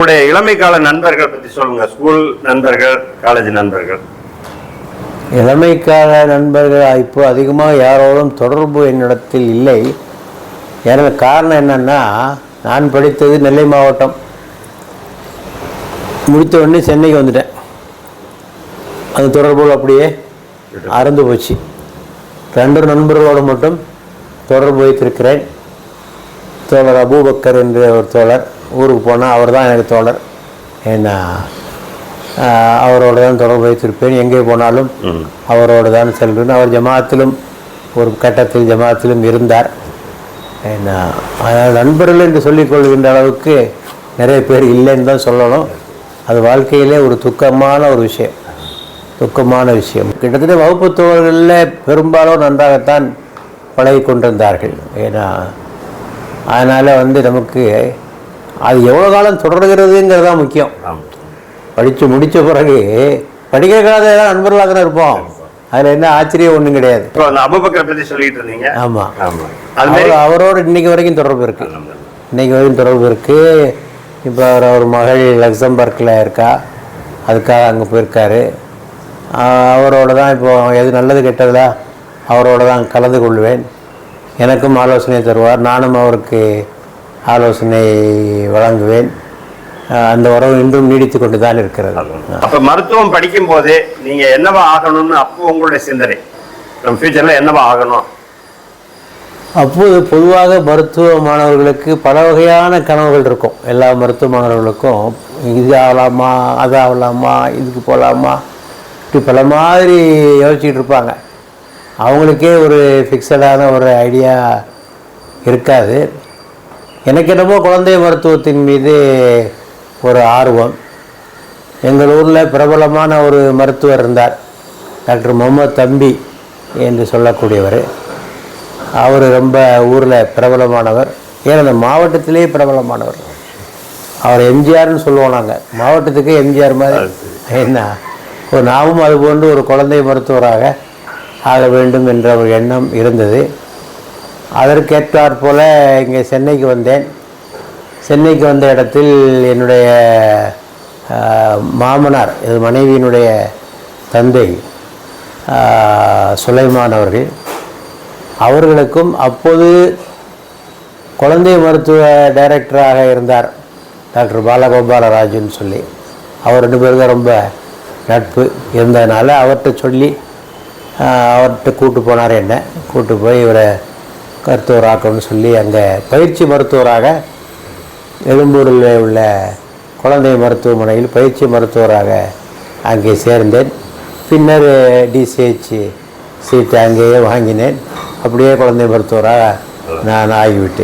உங்களுடைய இளமை கால நண்பர்கள் பத்தி சொல்லுங்க. ஸ்கூல் நண்பர்கள் காலேஜ் நண்பர்கள். இளமைக்கால நண்பர்கள் இப்போ அதிகமாக யாரோடும் தொடர்பு என்னிடத்தில் இல்லை. எனக்கு காரணம் என்னன்னா நான் படித்தது நெல்லை மாவட்டம். முடித்த உடனே சென்னைக்கு வந்துட்டேன். அது தொடர்புகள் அப்படியே அறந்து போச்சு. ரெண்டு நண்பர்களோடு மட்டும் தொடர்பு வைத்திருக்கிறேன். தோழர் அபூபக்கர் என்ற ஒரு தோழர். ஊருக்கு போனால் அவர் தான் எனக்கு தோழர். ஏன்னா அவரோட தான் தொடர்பு வைத்திருப்பேன். எங்கே போனாலும் அவரோடு தான் செல்வேன். அவர் ஜமாத்திலும் ஒரு கட்டத்தில் ஜமாத்திலும் இருந்தார். ஏன்னா அதனால் நண்பர்கள் என்று சொல்லிக் கொள்கின்ற அளவுக்கு நிறைய பேர் இல்லைன்னு தான் சொல்லணும். அது வாழ்க்கையிலே ஒரு துக்கமான ஒரு விஷயம். துக்கமான விஷயம். கிட்டத்தட்ட வகுப்பு தோழர்களில் பெரும்பாலும் நன்றாகத்தான் பழகி கொண்டிருந்தார்கள். ஏன்னா அதனால் வந்து நமக்கு அது எவ்வளோ காலம் தொடர்கிறதுங்கிறது தான் முக்கியம். படித்து முடித்த பிறகு படிக்கிற காலத்தில் தான் நண்பர்களாக தானே இருப்போம். அதில் என்ன ஆச்சரியம் ஒன்றும் கிடையாது. ஆமாம் ஆமா. அது மாதிரி அவர் அவரோட இன்னைக்கு வரைக்கும் தொடர்பு இருக்குது இன்னைக்கு வரைக்கும் தொடர்பு இருக்குது இப்போ அவர் அவர் மகள் லக்சம்பர்க்கில் இருக்கா. அதுக்காக அங்கே போயிருக்காரு. அவரோட தான் இப்போ எது நல்லது கெட்டதா அவரோட தான் கலந்து கொள்வேன். எனக்கும் ஆலோசனை தருவார். நானும் அவருக்கு ஆலோசனை வழங்குவேன். அந்த உறவு இன்றும் நீடித்து கொண்டு தான் இருக்கிறது அப்ப மருத்துவம் படிக்கும் போதே நீங்க என்னவா ஆகணும்னு அப்போ உங்களுடைய சிந்தனை? நம்ம ஃபியூச்சர்ல என்னவா ஆகணும்? அப்போது பொதுவாக மருத்துவ மாணவர்களுக்கு பல வகையான கனவுகள் இருக்கும். எல்லா மருத்துவ மாணவர்களுக்கும் இது ஆகலாமா அது ஆகலாமா இதுக்கு போகலாமா? இப்படி பல மாதிரி யோசிச்சுட்டு இருப்பாங்க. அவங்களுக்கே ஒரு ஃபிக்ஸடான ஒரு ஐடியா இருக்காது. எனக்கு என்னமோ குழந்தை மருத்துவத்தின் மீது ஒரு ஆர்வம். எங்கள் ஊரில் பிரபலமான ஒரு மருத்துவர் இருந்தார். டாக்டர் முகமது தம்பி என்று சொல்லக்கூடியவர். அவர் ரொம்ப ஊரில் பிரபலமானவர். ஏன் அந்த மாவட்டத்திலே பிரபலமானவர். அவர் எம்ஜிஆர்னு சொல்லுவோம் நாங்கள் மாவட்டத்துக்கு எம்ஜிஆர் மாதிரி. என்ன ஒரு நாமும் அது போன்று ஒரு குழந்தை மருத்துவராக ஆக வேண்டும் என்ற ஒரு எண்ணம் இருந்தது. அதற்கேற்றாற் போல இங்கே சென்னைக்கு வந்தேன். சென்னைக்கு வந்த இடத்தில் என்னுடைய மாமனார் இது மனைவியினுடைய தந்தை சுலைமான் அவர்கள் அவர்களுக்கும் அப்போது குழந்தை மருத்துவ டைரக்டராக இருந்தார். டாக்டர் பாலகோபாலராஜுன்னு சொல்லி. அவர் ரெண்டு பேரும் தான் ரொம்ப நட்பு இருந்ததுனால அவர்கிட்ட சொல்லி அவர்கிட்ட கூட்டு போனார் என்ன. கூட்டு போய் இவரை மருத்துவராக்கணும்னு சொல்லி அங்கே பயிற்சி மருத்துவராக எழும்பூரில் உள்ள குழந்தை மருத்துவமனையில் பயிற்சி மருத்துவராக அங்கே சேர்ந்தேன். பின்னர் டிசிஹெச் சீட்டை அங்கேயே வாங்கினேன். அப்படியே குழந்தை மருத்துவராக நான் ஆகிவிட்டேன்.